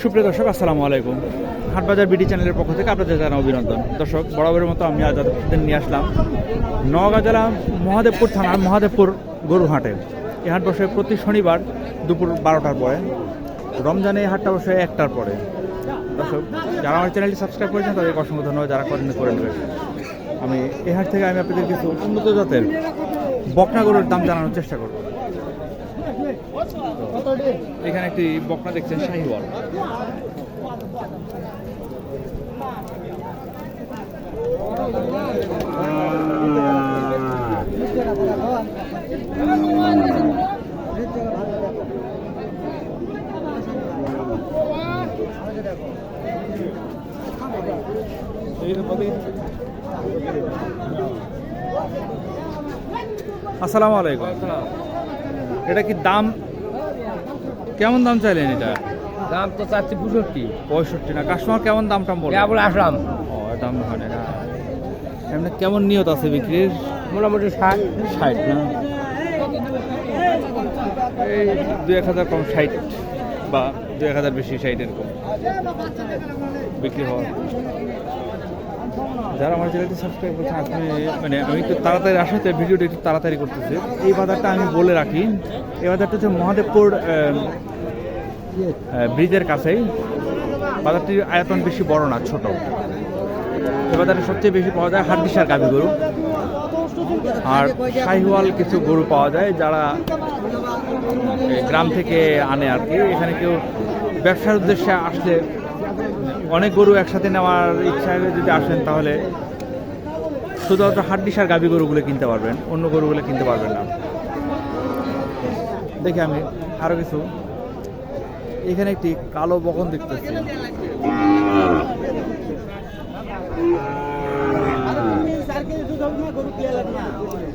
সুপ্রিয় দর্শক, আসসালামু আলাইকুম। হাটবাজার বিডি চ্যানেলের পক্ষ থেকে আপনাদের জানা অভিনন্দন। দর্শক, বরাবরের মতো আমি আজ নিয়ে আসলাম নওগাঁ জেলা মহাদেবপুর থানার মহাদেবপুর গরুহাটে এই হাট বসে প্রতি শনিবার দুপুর বারোটার পরে, রমজানে এই হাটটা বসে একটার পরে। দর্শক, যারা আমার চ্যানেলটি সাবস্ক্রাইব করেছেন, তাদেরকে অসংখ্য ধন্যবাদ, যারা করেন করে নেবেন আমি এই হাট থেকে আমি আপনাদের কিছু উন্নত জাতের বকনা গরুর দাম জানানোর চেষ্টা করব। এখানে একটি বকনা দেখছেন শাহিওয়াল। আসসালামু আলাইকুম। এটা কি দাম কেমন দাম চাইলেন এটা? দাম তো চাচ্ছি পঁয়ষট্টি। পঁয়ষট্টি না কাস্টমার কেমন দাম টাম বলে? কেবল আসলাম। ও দাম হয় না। এমনি কেমন নিয়ত আছে বিক্রির? মোটামুটি ষাট। ষাট না? এই দু এক হাজার কম ষাট বা দু এক হাজার বেশি ষাট এরকম বিক্রি হওয়ার যারা আমার চ্যানেলটি সাবস্ক্রাইব করছেন আপনি মানে আমি একটু তাড়াতাড়ি আসাতে ভিডিওটা একটু তাড়াতাড়ি করতেছি। এই বাজারটা আমি বলে রাখি, এই বাজারটা হচ্ছে মহাদেবপুর ব্রিজের কাছেই। বাজারটির আয়তন বেশি বড় না, ছোট। এই বাজারে সবচেয়ে বেশি পাওয়া যায় হাড্ডিসার গাভী গরু। আর শাহিওয়াল কিছু গরু পাওয়া যায়, যারা গ্রাম থেকে আনে আর কি। এখানে কেউ ব্যবসার উদ্দেশ্যে আসলে অনেক গরু একসাথে নেওয়ার ইচ্ছা যদি আসেন তাহলে শুধুমাত্র হাড্ডিসার গাভী গরুগুলো কিনতে পারবেন, অন্য গরুগুলো কিনতে পারবেন না। দেখি আমি আরও কিছু। এখানে একটি কালো বকন দেখতেছি।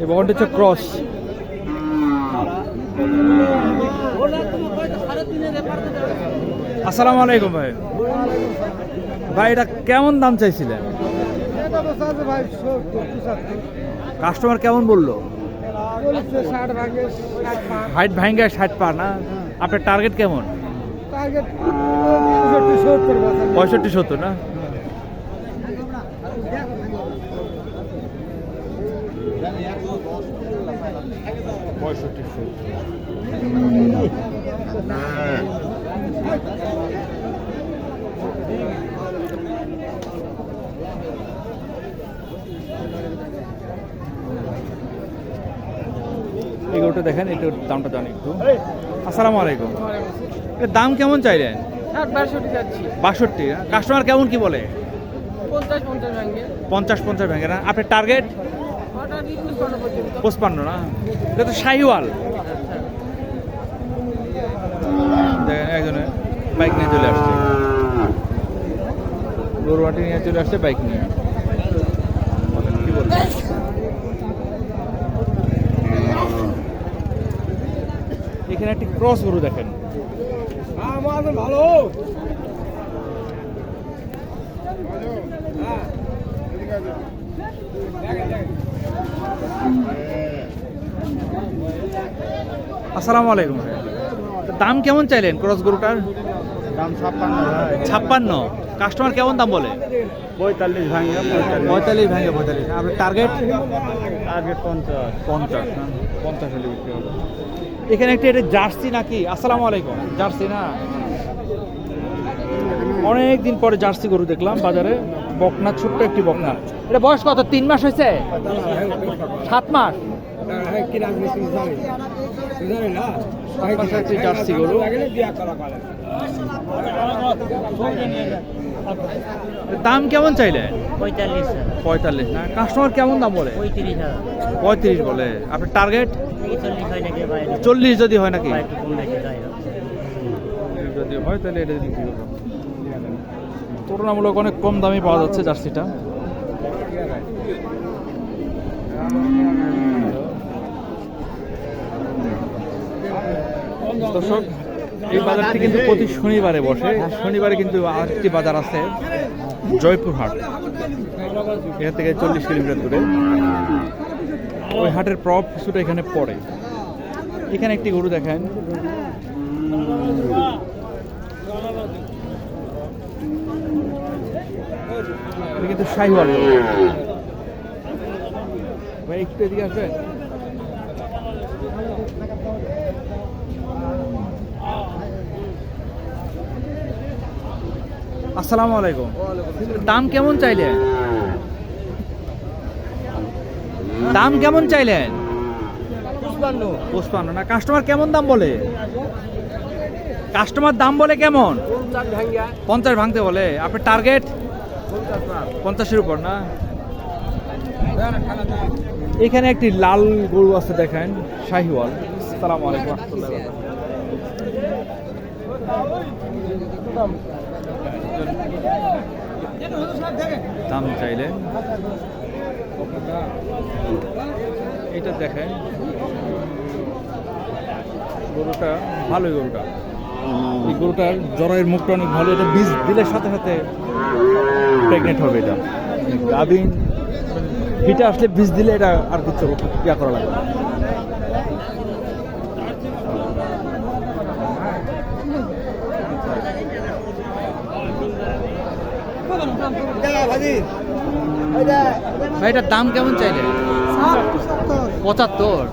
এই বকনটি হচ্ছে ক্রস। আসসালামু আলাইকুম ভাই। ভাই এটা কেমন দাম চাইছিলেন? কাস্টমার কেমন বলল? হাইট ভাঙ্গে ষাট পা না? আপনার টার্গেট কেমন? পঁয়ষট্টি সত্তর না? পঁয়ষট্টি সত্তর। এই দেখেন একটু দামটা জানি একটু। আসসালামু আলাইকুম। এর দাম কেমন চাইলেন? বাষট্টি কাস্টমার কেমন কি বলে? পঞ্চাশ পঞ্চাশ ভেঙে না? আপনার টার্গেট পঁচপান্ন না? এটা তো শাহিওয়াল। একজনে বাইক নিয়ে চলে আসছে। গরুয়াটি নিয়ে চলে আসছে বাইক নিয়ে। কি এখানে একটি ক্রস গরু দেখেন। আমাদের ভালো। আসসালামু আলাইকুম দাম কেমন চাইলেন ক্রস গরুটার? দাম ছাপ্পান্ন ছাপ্পান্ন। কাস্টমার কেমন দাম বলে? পঁয়তাল্লিশ ভাঙে পঁয়তাল্লিশ। পঁয়তাল্লিশ ভেঙে পঁয়তাল্লিশ। আপনার টার্গেট টার্গেট পঞ্চাশ। পঞ্চাশ। পঞ্চাশ হলে বিক্রি হবে। এখানে একটি এটা জার্সি নাকি? আসসালামু আলাইকুম। জার্সি না? অনেক দিন পরে জার্সি গরু দেখলাম বাজারে। বকনা ছোট্ট একটি বকনা। এটা বয়স কত? তিন মাস হয়েছে? সাত মাস? মাসের জার্সি গরু। দাম কেমন চাইলে? পঁয়তাল্লিশ পঁয়তাল্লিশ না? কাস্টমার কেমন দাম বলে? পঁয়ত্রিশ পঁয়ত্রিশ বলে। আপনার টার্গেট চল্লিশ যদি হয় নাকি? যদি হয় তাহলে এটা বিক্রি করব তুলনামূলক অনেক কম দামে পাওয়া যাচ্ছে জার্সিটা। দর্শক এই বাজারটি কিন্তু প্রতি শনিবারে বসে। শনিবারে কিন্তু আরেকটি বাজার আছে জয়পুর হাট এখান থেকে চল্লিশ কিলোমিটার দূরে। ওই হাটের প্রভাব কিছুটা এখানে পড়ে। এখানে একটি গরু দেখেন। কিন্তু শাহিওয়াল। একটু এদিকে আসবেন? আসসালামু আলাইকুম। দাম কেমন চাইলেন? দাম কেমন চাইলেন? পুষ্পান্ন না কাস্টমার কেমন দাম বলে? কাস্টমার দাম বলে কেমন? পঞ্চাশ ভাঙতে বলে। আপনার টার্গেট পঞ্চাশের উপর না? এখানে একটি লাল গরু আছে দেখেন শাহিওয়াল। সালাম আলাইকুম। দাম চাইলে। এটা দেখেন। গরুটা, ভালোই গরুটা। এই গরুটার জরায়ের মুখটা অনেক ভালো, এটা বীজ দিলে সাথে সাথে প্রেগনেন্ট হবে এটা। গাভিন হিটে আসলে বীজ দিলে এটা আর কিছু ইয়া করা লাগবে ভাই এটার দাম কেমন চাইলে? পঁচাত্তর।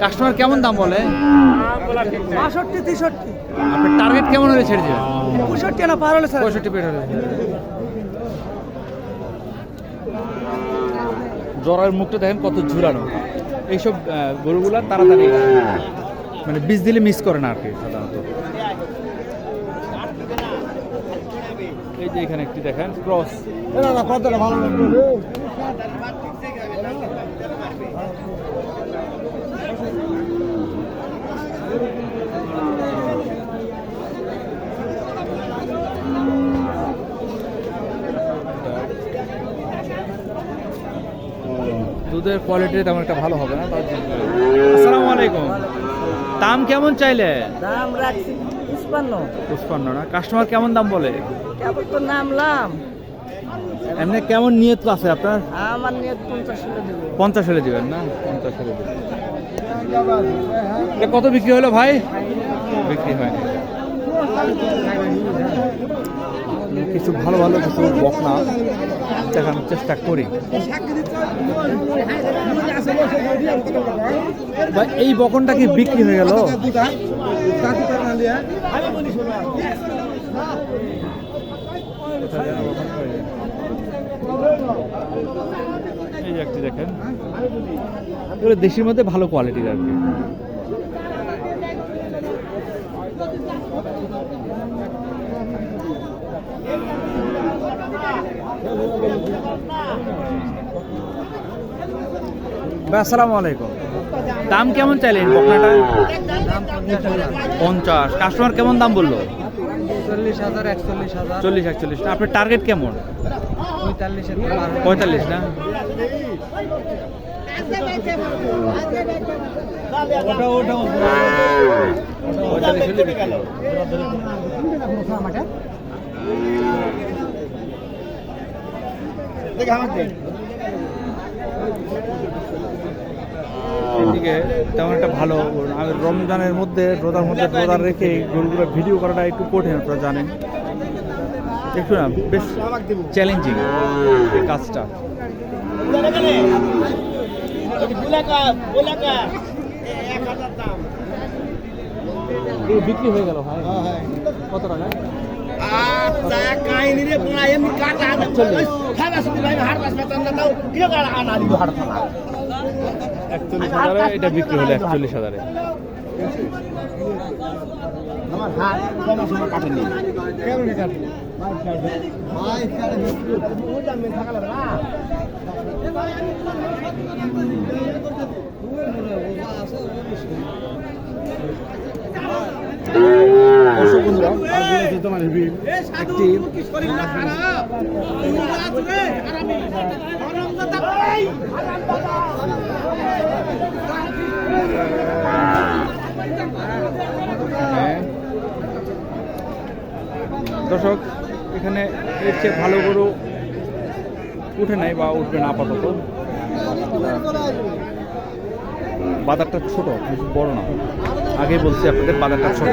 কাস্টমার কেমন দাম বলে? বাষট্টি তেষট্টি। আপনার টার্গেট কেমন হলে ছেড়ে দেবেন? পঁয়ষট্টি না পার হলে পঁয়ষট্টি পেট হলে জরার মুখটা দেখেন কত ঝুরানো এইসব গরুগুলা তাড়াতাড়ি মানে বীজ দিলে মিস করে না আর কি সাধারণত। যে এখানে একটি দেখেন ক্রস দুধের কোয়ালিটি তেমন একটা ভালো হবে না তার জন্য। আসসালামু আলাইকুম। দাম কেমন চাইলে? দাম রাখছি পুষ্পান্ন পুষ্পান্ন না? কাস্টমার কেমন দাম বলে? কেমন তো নামলাম। এমনি কেমন নিয়ত আছে আপনার? আমার নিয়ে পঞ্চাশ হলে দেবেন পঞ্চাশ হলে দেবেন না? পঞ্চাশ হলে দেবেন। কত বিক্রি হলো ভাই বিক্রি হয়নি। কিছু ভালো ভালো কিছু বকনা দেখানোর চেষ্টা করি। এই বকনটা কি বিক্রি হয়ে গেল? এই যে একটি দেখেন। দেশের মধ্যে ভালো কোয়ালিটির আর কি। আসসালামু আলাইকুম। দাম কেমন চাইলেন বকনাটা? পঞ্চাশ। কাস্টমার কেমন দাম বলল? চল্লিশ হাজার একচল্লিশ হাজার। চল্লিশ একচল্লিশ। না আপনার টার্গেট কেমন? পঁয়তাল্লিশ না? পঁয়তাল্লিশ হলে এদিকে তেমন একটা ভালো। আমি রমজানের মধ্যে রোদার মধ্যে রোদার রেখে এই গরুগুলো ভিডিও করাটা একটু কঠিন আপনারা জানেন। একটু না বেশ চ্যালেঞ্জিং এই কাজটা। বিক্রি হয়ে গেল ভাই। কত টাকা? একচল্লিশ হাজারে এটা বিক্রি হলো একচল্লিশ হাজারে। দর্শক বন্ধুরা, একটি হ্যাঁ। দর্শক এখানে এর চেয়ে ভালো গরু উঠে নাই বা উঠবে না আপাতত। বাজারটা ছোট বড় না। আগে বলছি আপনাদের বাজারটা ছোট।